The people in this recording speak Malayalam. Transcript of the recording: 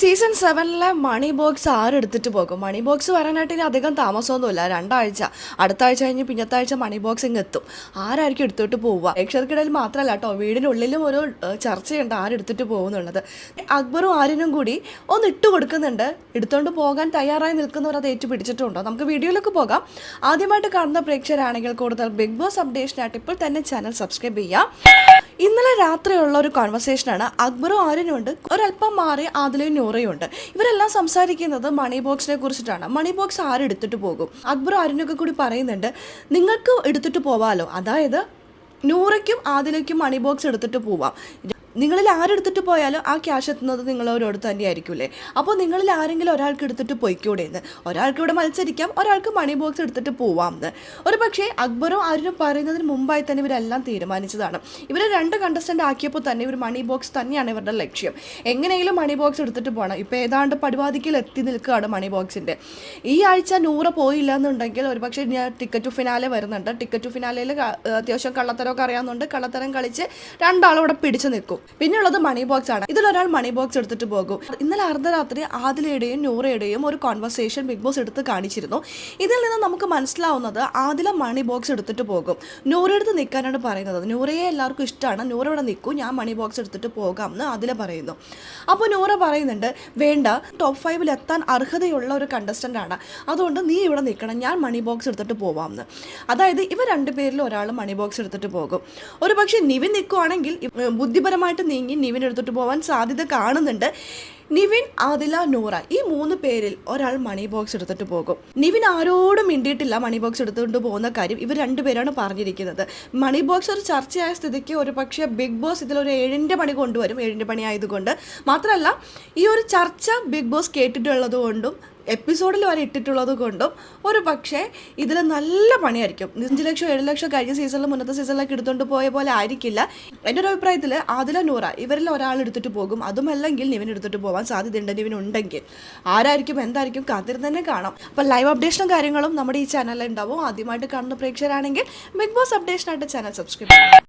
സീസൺ സെവനിലെ മണി ബോക്സ് ആരെടുത്തിട്ട് പോകും? മണി ബോക്സ് വരാനായിട്ട് ഇനി അധികം താമസമൊന്നുമില്ല. രണ്ടാഴ്ച. അടുത്ത ആഴ്ച കഴിഞ്ഞ് പിന്നത്തെ ആഴ്ച മണി ബോക്സ് ഇങ്ങ് എത്തും. ആരായിരിക്കും എടുത്തിട്ട് പോവുക? പ്രേക്ഷകർക്കിടയിൽ മാത്രമല്ല കേട്ടോ വീടിനുള്ളിലും ഒരു ചർച്ചയുണ്ട് ആരെടുത്തിട്ട് പോകുന്നുള്ളത്. അക്ബറും ആരിനും കൂടി ഒന്ന് ഇട്ട് കൊടുക്കുന്നുണ്ട്. എടുത്തുകൊണ്ട് പോകാൻ തയ്യാറായി നിൽക്കുന്നവർ അത് ഏറ്റു പിടിച്ചിട്ടുണ്ടോ നമുക്ക് വീഡിയോയിലൊക്കെ പോകാം. ആദ്യമായിട്ട് കാണുന്ന പ്രേക്ഷകരാണെങ്കിൽ കൂടുതൽ ബിഗ് ബോസ് അപ്ഡേഷനായിട്ട് ഇപ്പോൾ തന്നെ ചാനൽ സബ്സ്ക്രൈബ് ചെയ്യാം ഇന്നലെ രാത്രിയുള്ള ഒരു കോൺവെർസേഷനാണ് അക്ബറും ആര്യനും ഉണ്ട് ഒരല്പം മാറി ആദിലയും നൂറയും ഉണ്ട് ഇവരെല്ലാം സംസാരിക്കുന്നത് മണി ബോക്സിനെ കുറിച്ചിട്ടാണ്. മണി ബോക്സ് ആരെടുത്തിട്ട് പോകും? അക്ബറും ആര്യനൊക്കെ കൂടി പറയുന്നുണ്ട് നിങ്ങൾക്ക് എടുത്തിട്ട് പോവാലോ. അതായത് നൂറയ്ക്കും ആദിലയ്ക്കും മണി ബോക്സ് എടുത്തിട്ട് പോവാം. നിങ്ങളിൽ ആരെടുത്തിട്ട് പോയാലും ആ ക്യാഷ് എത്തുന്നത് നിങ്ങളവരോട് തന്നെയായിരിക്കില്ലേ അപ്പോൾ നിങ്ങളിൽ ആരെങ്കിലും ഒരാൾക്ക് എടുത്തിട്ട് പോയിക്കൂടെ എന്ന്? ഒരാൾക്ക് ഇവിടെ മത്സരിക്കാം ഒരാൾക്ക് മണി ബോക്സ് എടുത്തിട്ട് പോവാം എന്ന്. ഒരു പക്ഷേ അക്ബറും ആരും പറയുന്നതിന് മുമ്പായി തന്നെ ഇവരെല്ലാം തീരുമാനിച്ചതാണ്. ഇവരെ രണ്ട് കണ്ടസ്റ്റന്റ് ആക്കിയപ്പോൾ തന്നെ ഇവർ മണി ബോക്സ് തന്നെയാണ് ഇവരുടെ ലക്ഷ്യം. എങ്ങനെയെങ്കിലും മണി ബോക്സ് എടുത്തിട്ട് പോകണം ഇപ്പോൾ ഏതാണ്ട് പടിവാതിക്കൽ എത്തി നിൽക്കുകയാണ് മണി ബോക്സിന്റെ ഈ ആഴ്ച നൂറ് പോയില്ല എന്നുണ്ടെങ്കിൽ ഒരു പക്ഷേ ഞാൻ ടിക്കറ്റ് ഫിനാലെ വരുന്നുണ്ട്. ടിക്കറ്റ് ഫിനാലയിൽ അത്യാവശ്യം കള്ളത്തരമൊക്കെ അറിയാവുന്നുണ്ട്. കള്ളത്തരം കളിച്ച് രണ്ടാളും ഇവിടെ പിടിച്ചു നിൽക്കും. പിന്നെ ഉള്ളത് മണി ബോക്സ് ആണ് ഇതിലൊരാൾ മണി ബോക്സ് എടുത്തിട്ട് പോകും. ഇന്നലെ അർദ്ധരാത്രി ആദിലയുടെയും നൂറയുടെയും ഒരു കോൺവെർസേഷൻ ബിഗ് ബോസ് എടുത്ത് കാണിച്ചിരുന്നു. ഇതിൽ നിന്ന് നമുക്ക് മനസ്സിലാവുന്നത് ആദില മണി ബോക്സ് എടുത്തിട്ട് പോകും. നൂറയെടുത്ത് നിൽക്കാനാണ് പറയുന്നത്. നൂറയെ എല്ലാവർക്കും ഇഷ്ടമാണ്. നൂറ ഇവിടെ നിൽക്കൂ ഞാൻ മണി ബോക്സ് എടുത്തിട്ട് പോകാം എന്ന് ആദില പറയുന്നു. അപ്പോൾ നൂറ പറയുന്നുണ്ട് വേണ്ട ടോപ്പ് ഫൈവിൽ എത്താൻ അർഹതയുള്ള ഒരു കണ്ടസ്റ്റന്റ് ആണ്. അതുകൊണ്ട് നീ ഇവിടെ നിൽക്കണം ഞാൻ മണി ബോക്സ് എടുത്തിട്ട് പോവാം എന്ന്. അതായത് ഇവ രണ്ടുപേരിൽ ഒരാൾ മണി ബോക്സ് എടുത്തിട്ട് പോകും. ഒരു പക്ഷേ നിവിൻ നിൽക്കുവാണെങ്കിൽ ഇവ- നീങ്ങി നിവിൻ എടുത്തിട്ട് പോകാൻ സാധ്യത കാണുന്നുണ്ട്. നിവിൻ ആദില നൂറ ഈ മൂന്ന് പേരിൽ ഒരാൾ മണി ബോക്സ് എടുത്തിട്ട് പോകും. നിവിൻ ആരോടും മിണ്ടിയിട്ടില്ല മണി ബോക്സ് എടുത്തുകൊണ്ട് പോകുന്ന കാര്യം ഇവർ രണ്ടുപേരാണ് പറഞ്ഞിരിക്കുന്നത്. മണി ബോക്സ് ഒരു ചർച്ചയായ സ്ഥിതിക്ക് ഒരു പക്ഷേ ബിഗ് ബോസ് ഇതിലൊരു ഏഴിന്റെ പണി കൊണ്ടുവരും. ഏഴിന്റെ പണി ആയതുകൊണ്ട്. മാത്രമല്ല ഈ ഒരു ചർച്ച ബിഗ് ബോസ് കേട്ടിട്ടുള്ളത് കൊണ്ടും എപ്പിസോഡിൽ വരെ ഇട്ടിട്ടുള്ളത് കൊണ്ടും ഒരു പക്ഷേ ഇതിൽ നല്ല പണിയായിരിക്കും. അഞ്ച് ലക്ഷം ഏഴ് ലക്ഷം കഴിഞ്ഞ സീസണിലും മുന്നത്തെ സീസണിലൊക്കെ എടുത്തുകൊണ്ട് പോയ പോലെ ആയിരിക്കില്ല. എന്റെ ഒരു അഭിപ്രായത്തിൽ ആദില നൂറ ഇവരിൽ ഒരാൾ എടുത്തിട്ട് പോകും. അതുമല്ലെങ്കിൽ നിവിൻ എടുത്തിട്ട് പോകാൻ സാധ്യതയുണ്ട് ഇവനുണ്ടെങ്കിൽ ആരായിരിക്കും എന്തായിരിക്കും കാത്തിരുന്ന് തന്നെ കാണാം. അപ്പോൾ ലൈവ് അപ്ഡേഷനും കാര്യങ്ങളും നമ്മുടെ ഈ ചാനലിൽ ഉണ്ടാവും. ആദ്യമായിട്ട് കാണുന്ന പ്രേക്ഷകരാണെങ്കിൽ ബിഗ് ബോസ് അപ്ഡേഷനായിട്ട് ചാനൽ സബ്സ്ക്രൈബ് ചെയ്യണം.